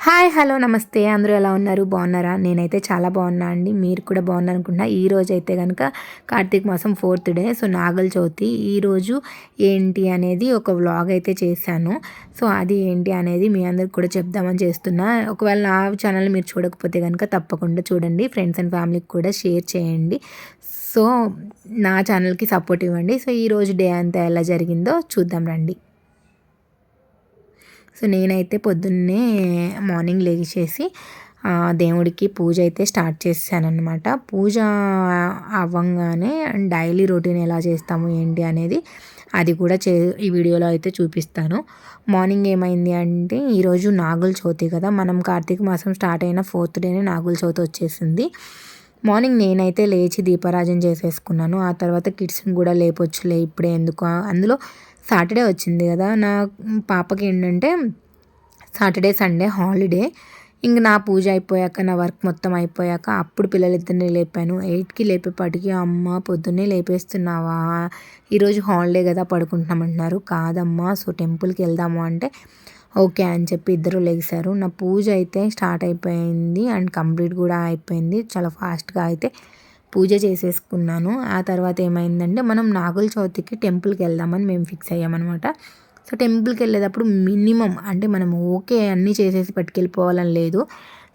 Hi hello నమస్తే. అందరూ ఎలా ఉన్నారు? బాగున్నారా? నేనైతే చాలా బాగున్నా అండి. మీరు కూడా బాగున్నా అనుకుంటున్నా ఈ రోజు అయితే కనుక కార్తీక మాసం fourth day. So Nagula Chavithi ఈరోజు ఏంటి అనేది ఒక వ్లాగ్ అయితే చేశాను. సో అది ఏంటి అనేది మీ అందరికి కూడా చెప్దామని చేస్తున్నా. ఒకవేళ నా ఛానల్ మీరు చూడకపోతే కనుక తప్పకుండా చూడండి. ఫ్రెండ్స్ అండ్ ఫ్యామిలీకి కూడా షేర్ చేయండి. సో నా ఛానల్కి సపోర్ట్ ఇవ్వండి. సో ఈరోజు డే అంతా ఎలా జరిగిందో చూద్దాం రండి. సో నేనైతే పొద్దున్నే మార్నింగ్ లేచేసి దేవుడికి పూజ అయితే స్టార్ట్ చేశానమాట పూజ అవ్వంగానే డైలీ రొటీన్ ఎలా చేస్తాము ఏంటి అనేది అది కూడా చే ఈ వీడియోలో అయితే చూపిస్తాను. మార్నింగ్ ఏమైంది అంటే ఈరోజు నాగుల చవితి కదా మనం కార్తీక మాసం స్టార్ట్ అయిన ఫోర్త్ డేనే నాగుల చవితి వచ్చేసింది. మార్నింగ్ నేనైతే లేచి దీపారాజన చేసేసుకున్నాను. ఆ తర్వాత కిడ్స్ని కూడా లేపొచ్చులే ఇప్పుడే ఎందుకు? అందులో సాటర్డే వచ్చింది కదా. నా పాపకి ఏంటంటే సాటర్డే సండే హాలిడే. ఇంక నా పూజ అయిపోయాక నా వర్క్ మొత్తం అయిపోయాక అప్పుడు పిల్లలిద్దరిని లేపాను. ఎయిట్కి లేపేపాటికి అమ్మ పొద్దున్నే లేపేస్తున్నావా? ఈరోజు హాలిడే కదా పడుకుంటున్నామంటున్నారు. కాదమ్మా సో టెంపుల్కి వెళ్దాము? అంటే ఓకే అని చెప్పి ఇద్దరు లేచారు నా పూజ అయితే స్టార్ట్ అయిపోయింది అండ్ కంప్లీట్ కూడా అయిపోయింది. చాలా ఫాస్ట్గా అయితే పూజ చేసేసుకున్నాను. ఆ తర్వాత ఏమైందంటే మనం నాగుల చవితికి టెంపుల్కి వెళ్దామని మేము ఫిక్స్ అయ్యామన్నమాట. సో టెంపుల్కి వెళ్ళేటప్పుడు మినిమం అంటే మనం ఓకే అన్నీ చేసేసి పట్టుకెళ్ళిపోవాలని లేదు.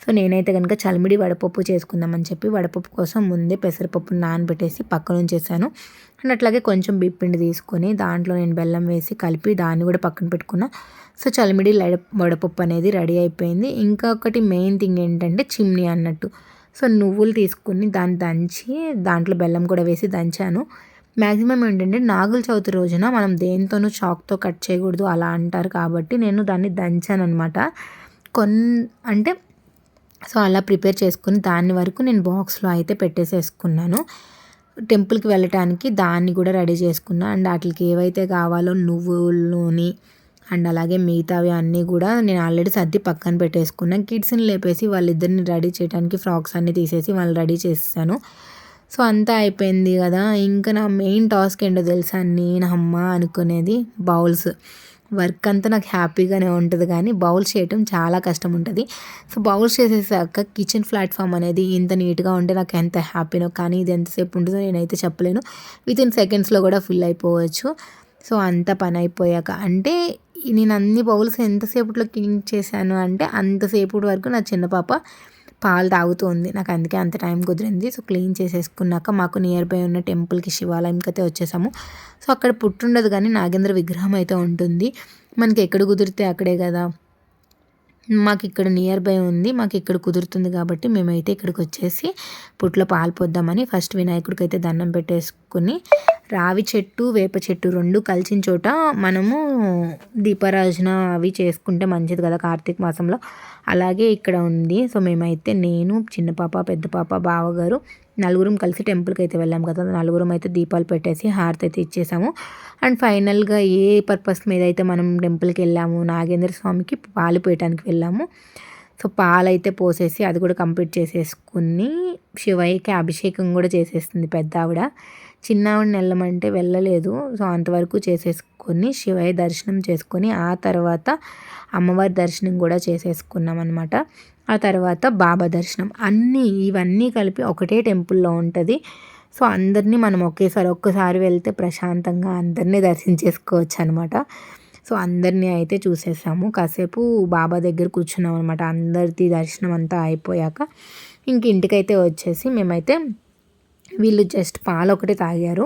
సో నేనైతే కనుక చలిమిడి వడపప్పు చేసుకుందామని చెప్పి వడపప్పు కోసం ముందే పెసరపప్పు నానబెట్టేసి పక్కన ఉంచేసాను అండ్ అట్లాగే కొంచెం బిప్పిండి తీసుకొని దాంట్లో నేను బెల్లం వేసి కలిపి దాన్ని కూడా పక్కన పెట్టుకున్నా. సో చలిమిడి వడపప్పు అనేది రెడీ అయిపోయింది. ఇంకొకటి మెయిన్ థింగ్ ఏంటంటే చిమ్నీ అన్నట్టు. సో నువ్వులు తీసుకుని దాన్ని దంచి దాంట్లో బెల్లం కూడా వేసి దంచాను. మ్యాక్సిమం ఏంటంటే నాగుల చవితి రోజున మనం దేనితోనూ చాక్తో కట్ చేయకూడదు అలా అంటారు కాబట్టి నేను దాన్ని దంచాను అనమాట కొన్ అంటే సో అలా ప్రిపేర్ చేసుకుని దాని వరకు నేను బాక్స్లో అయితే పెట్టేసేసుకున్నాను. టెంపుల్కి వెళ్ళటానికి దాన్ని కూడా రెడీ చేసుకున్నా. అండ్ వాటికి ఏవైతే కావాలో నువ్వులోని అండ్ అలాగే మిగతావి అన్నీ కూడా నేను ఆల్రెడీ సర్ది పక్కన పెట్టేసుకున్నాను కిడ్స్ని లేపేసి వాళ్ళిద్దరిని రెడీ చేయడానికి ఫ్రాక్స్ అన్నీ తీసేసి వాళ్ళు రెడీ చేసేసాను. సో అంతా అయిపోయింది కదా. ఇంకా నా మెయిన్ టాస్క్ ఏంటో తెలుసా? నేను అమ్మ అనుకునేది బౌల్స్. వర్క్ అంతా నాకు హ్యాపీగానే ఉంటుంది కానీ బౌల్స్ చేయటం చాలా కష్టం ఉంటుంది సో బౌల్స్ చేసేసాక కిచెన్ ప్లాట్ఫామ్ అనేది ఇంత నీట్గా ఉంటే నాకు ఎంత హ్యాపీనో కానీ ఇది ఎంతసేపు ఉంటుందో నేనైతే చెప్పలేను. విత్ ఇన్ సెకండ్స్లో కూడా ఫిల్ అయిపోవచ్చు. సో అంత పని అయిపోయాక అంటే నేను అన్ని బౌల్స్ ఎంతసేపట్లో క్లీన్ చేశాను అంటే అంతసేపు వరకు నా చిన్న పాప పాలు తాగుతుంది. నాకు అందుకే అంత టైం కుదిరింది. సో క్లీన్ చేసేసుకున్నాక మాకు నియర్ బై ఉన్న టెంపుల్కి శివాలయంకి అయితే వచ్చేసాము. సో అక్కడ పుట్టుండదు కానీ నాగేంద్ర విగ్రహం అయితే ఉంటుంది. మనకి ఎక్కడ కుదిరితే అక్కడే కదా. మాకు ఇక్కడ నియర్ బై ఉంది మాకు ఇక్కడ కుదురుతుంది కాబట్టి మేమైతే ఇక్కడికి వచ్చేసి పుట్లో పాలు పొద్దామని ఫస్ట్ వినాయకుడికి అయితే దండం పెట్టేసుకుని రావి చెట్టు వేప చెట్టు రెండు కలిసిన చోట మనము దీపారాజన అవి చేసుకుంటే మంచిది కదా కార్తీక మాసంలో. అలాగే ఇక్కడ ఉంది. సో మేమైతే నేను చిన్న పాప పెద్ద పాప బావగారు నలుగురం కలిసి టెంపుల్కి అయితే వెళ్ళాం కదా. నలుగురం అయితే దీపాలు పెట్టేసి హారతి అయితే ఇచ్చేసాము. అండ్ ఫైనల్గా ఏ పర్పస్ మీద అయితే మనం టెంపుల్కి వెళ్ళాము నాగేంద్ర స్వామికి పాలు పోయటానికి వెళ్ళాము. సో పాలు అయితే పోసేసి అది కూడా కంప్లీట్ చేసేసుకుని శివయ్యకి అభిషేకం కూడా చేసేస్తుంది పెద్ద ఆవిడ. చిన్న ఆవిడని వెళ్ళమంటే వెళ్ళలేదు. సో అంతవరకు చేసేసుకొని శివయ్య దర్శనం చేసుకొని ఆ తర్వాత అమ్మవారి దర్శనం కూడా చేసేసుకున్నాం అనమాట ఆ తర్వాత బాబా దర్శనం. అన్నీ ఇవన్నీ కలిపి ఒకటే టెంపుల్లో ఉంటుంది. సో అందరినీ మనం ఒకేసారి ఒక్కసారి వెళ్తే ప్రశాంతంగా అందరినీ దర్శించేసుకోవచ్చు అనమాట సో అందరినీ అయితే చూసేసాము. కాసేపు బాబా దగ్గర కూర్చున్నాం అనమాట అందరిది దర్శనం అంతా అయిపోయాక ఇంక ఇంటికైతే వచ్చేసి మేమైతే వీళ్ళు జస్ట్ పాలు ఒకటి తాగారు.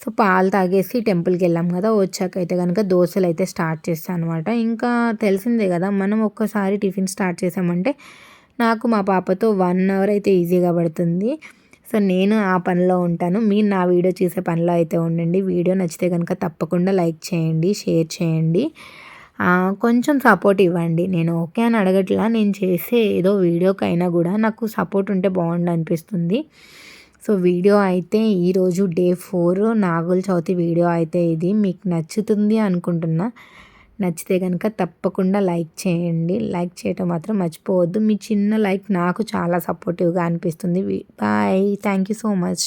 సో పాలు తాగేసి టెంపుల్కి వెళ్ళాం కదా వచ్చాక అయితే కనుక దోశలు అయితే స్టార్ట్ చేస్తాను అనమాట ఇంకా తెలిసిందే కదా మనం ఒక్కసారి టిఫిన్ స్టార్ట్ చేసామంటే నాకు మా పాపతో వన్ అవర్ అయితే ఈజీగా పడుతుంది. సో నేను ఆ పనిలో ఉంటాను. మీరు నా వీడియో చూసే పనిలో అయితే ఉండండి. వీడియో నచ్చితే కనుక తప్పకుండా లైక్ చేయండి షేర్ చేయండి. కొంచెం సపోర్ట్ ఇవ్వండి. నేను ఓకే అని అడగట్లా నేను చేసే ఏదో వీడియోకైనా కూడా నాకు సపోర్ట్ ఉంటే బాగుండు అనిపిస్తుంది. సో వీడియో అయితే ఈరోజు day four. Nagula Chavithi video అయితే ఇది. మీకు నచ్చుతుంది అనుకుంటున్నా. నచ్చితే కనుక తప్పకుండా లైక్ చేయండి. లైక్ చేయటం మాత్రం మర్చిపోవద్దు. మీ చిన్న లైక్ నాకు చాలా సపోర్టివ్గా అనిపిస్తుంది. Bye. Thank you so much.